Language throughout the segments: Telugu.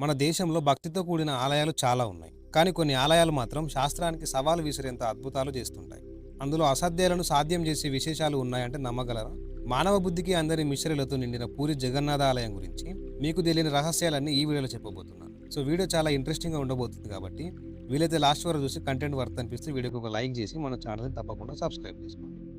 మన దేశంలో భక్తితో కూడిన ఆలయాలు చాలా ఉన్నాయి. కానీ కొన్ని ఆలయాలు మాత్రం శాస్త్రానికి సవాలు విసిరేంత అద్భుతాలు చేస్తుంటాయి. అందులో అసాధ్యాలను సాధ్యం చేసే విశేషాలు ఉన్నాయంటే నమ్మగలరా? మానవ బుద్ధికి అందరి మిశ్రలతో నిండిన పూరి జగన్నాథ ఆలయం గురించి మీకు తెలియని రహస్యాలన్నీ ఈ వీడియోలో చెప్పబోతున్నాను. సో వీడియో చాలా ఇంట్రెస్టింగ్గా ఉండబోతుంది కాబట్టి వీలైతే లాస్ట్ వరకు చూసి కంటెంట్ వర్త్ అనిపిస్తే వీడియోకి ఒక లైక్ చేసి మన ఛానల్ని తప్పకుండా సబ్స్క్రైబ్ చేసుకోండి.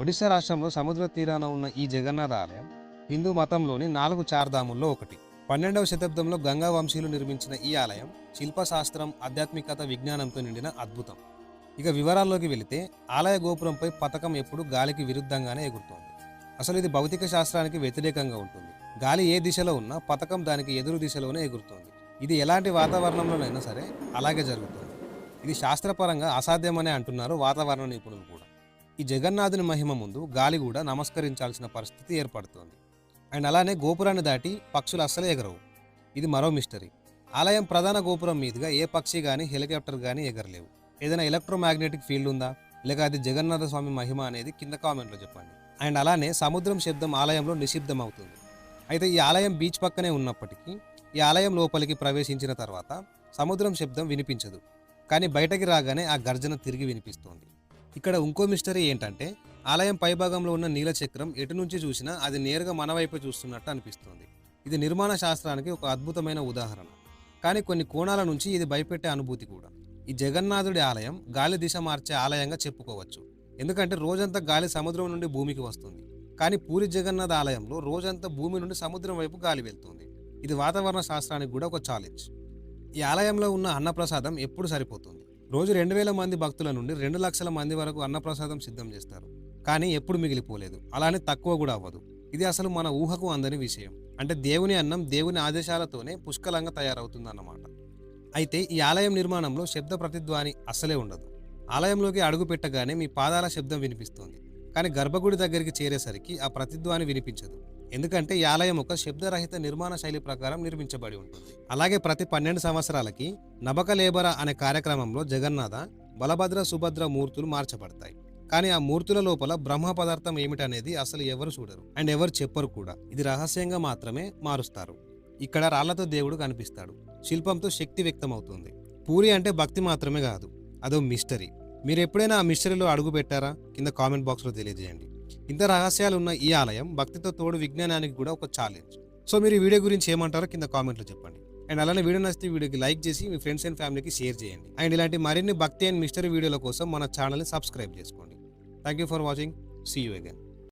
ఒడిశా రాష్ట్రంలో సముద్ర తీరాన ఉన్న ఈ జగన్నాథ ఆలయం హిందూ మతంలోని నాలుగు చార్ధాముల్లో ఒకటి. పన్నెండవ శతాబ్దంలో గంగా వంశీయులు నిర్మించిన ఈ ఆలయం శిల్పశాస్త్రం ఆధ్యాత్మికత విజ్ఞానంతో నిండిన అద్భుతం. ఇక వివరాల్లోకి వెళితే ఆలయ గోపురంపై పథకం ఎప్పుడు గాలికి విరుద్ధంగానే ఎగురుతోంది. అసలు ఇది భౌతిక శాస్త్రానికి వ్యతిరేకంగా ఉంటుంది. గాలి ఏ దిశలో ఉన్నా పథకం దానికి ఎదురు దిశలోనే ఎగురుతోంది. ఇది ఎలాంటి వాతావరణంలోనైనా సరే అలాగే జరుగుతుంది. ఇది శాస్త్రపరంగా అసాధ్యమనే అంటున్నారు వాతావరణ నిపుణులు కూడా. ఈ జగన్నాథుని మహిమ ముందు గాలి కూడా నమస్కరించాల్సిన పరిస్థితి ఏర్పడుతోంది. అండ్ అలానే గోపురాన్ని దాటి పక్షులు అస్సలు ఎగరవు. ఇది మరో మిస్టరీ. ఆలయం ప్రధాన గోపురం మీదుగా ఏ పక్షి కానీ హెలికాప్టర్ కానీ ఎగరలేవు. ఏదైనా ఎలక్ట్రోమాగ్నెటిక్ ఫీల్డ్ ఉందా? లేక అది జగన్నాథ స్వామి మహిమ అనేది కింద కామెంట్లో చెప్పండి. అండ్ అలానే సముద్రం శబ్దం ఆలయంలో నిషిద్ధం అవుతుంది అయితే ఈ ఆలయం బీచ్ పక్కనే ఉన్నప్పటికీ ఈ ఆలయం లోపలికి ప్రవేశించిన తర్వాత సముద్రం శబ్దం వినిపించదు. కానీ బయటకి రాగానే ఆ గర్జన తిరిగి వినిపిస్తోంది. ఇక్కడ ఇంకో మిస్టరీ ఏంటంటే ఆలయం పైభాగంలో ఉన్న నీల చక్రం ఎటు నుంచి చూసినా అది నేరుగా మన వైపు చూస్తున్నట్టు అనిపిస్తుంది. ఇది నిర్మాణ శాస్త్రానికి ఒక అద్భుతమైన ఉదాహరణ. కానీ కొన్ని కోణాల నుంచి ఇది భయపెట్టే అనుభూతి కూడా. ఈ జగన్నాథుడి ఆలయం గాలి దిశ మార్చే ఆలయంగా చెప్పుకోవచ్చు. ఎందుకంటే రోజంతా గాలి సముద్రం నుండి భూమికి వస్తుంది. కానీ పూరి జగన్నాథ ఆలయంలో రోజంతా భూమి నుండి సముద్రం వైపు గాలి వెళ్తుంది. ఇది వాతావరణ శాస్త్రానికి కూడా ఒక ఛాలెంజ్ ఈ ఆలయంలో ఉన్న అన్నప్రసాదం ఎప్పుడు సరిపోతుంది? రోజు రెండు వేల మంది భక్తుల నుండి రెండు లక్షల మంది వరకు అన్నప్రసాదం సిద్ధం చేస్తారు. కానీ ఎప్పుడు మిగిలిపోలేదు. అలానే తక్కువ కూడా అవ్వదు. ఇది అసలు మన ఊహకు అందని విషయం. అంటే దేవుని అన్నం దేవుని ఆదేశాలతోనే పుష్కలంగా తయారవుతుందన్నమాట. అయితే ఈ ఆలయం నిర్మాణంలో శబ్ద ప్రతిధ్వని అసలే ఉండదు. ఆలయంలోకి అడుగు పెట్టగానే మీ పాదాల శబ్దం వినిపిస్తుంది. కానీ గర్భగుడి దగ్గరికి చేరేసరికి ఆ ప్రతిధ్వని వినిపించదు. ఎందుకంటే ఈ ఆలయం ఒక శబ్దరహిత నిర్మాణ శైలి ప్రకారం నిర్మించబడి ఉంటుంది. అలాగే ప్రతి పన్నెండు సంవత్సరాలకి నబక లేబర అనే కార్యక్రమంలో జగన్నాథ బలభద్ర సుభద్ర మూర్తులు మార్చబడతాయి. కానీ ఆ మూర్తుల లోపల బ్రహ్మ పదార్థం ఏమిటనేది అసలు ఎవరు చూడరు. అండ్ ఎవరు చెప్పరు కూడా. ఇది రహస్యంగా మాత్రమే మారుస్తారు. ఇక్కడ రాళ్ళతో దేవుడు కనిపిస్తాడు. శిల్పంతో శక్తి వ్యక్తమవుతుంది. పూరి అంటే భక్తి మాత్రమే కాదు. అదో మిస్టరీ. మీరు ఎప్పుడైనా ఆ మిస్టరీలో అడుగు పెట్టారా? కింద కామెంట్ బాక్స్లో తెలియజేయండి. ఇంత రహస్యాలు ఉన్న ఈ ఆలయం భక్తితో తోడు విజ్ఞానానికి కూడా ఒక ఛాలెంజ్ సో మీరు ఈ వీడియో గురించి ఏమంటారో కింద కామెంట్లో చెప్పండి. అండ్ అలానే వీడియో నచ్చితే వీడియోకి లైక్ చేసి మీ ఫ్రెండ్స్ అండ్ ఫ్యామిలీకి షేర్ చేయండి. అండ్ ఇలాంటి మరిన్ని భక్తి అండ్ మిస్టరీ వీడియోల కోసం మన ఛానల్ని సబ్స్క్రైబ్ చేసుకోండి. Thank you for watching. See you again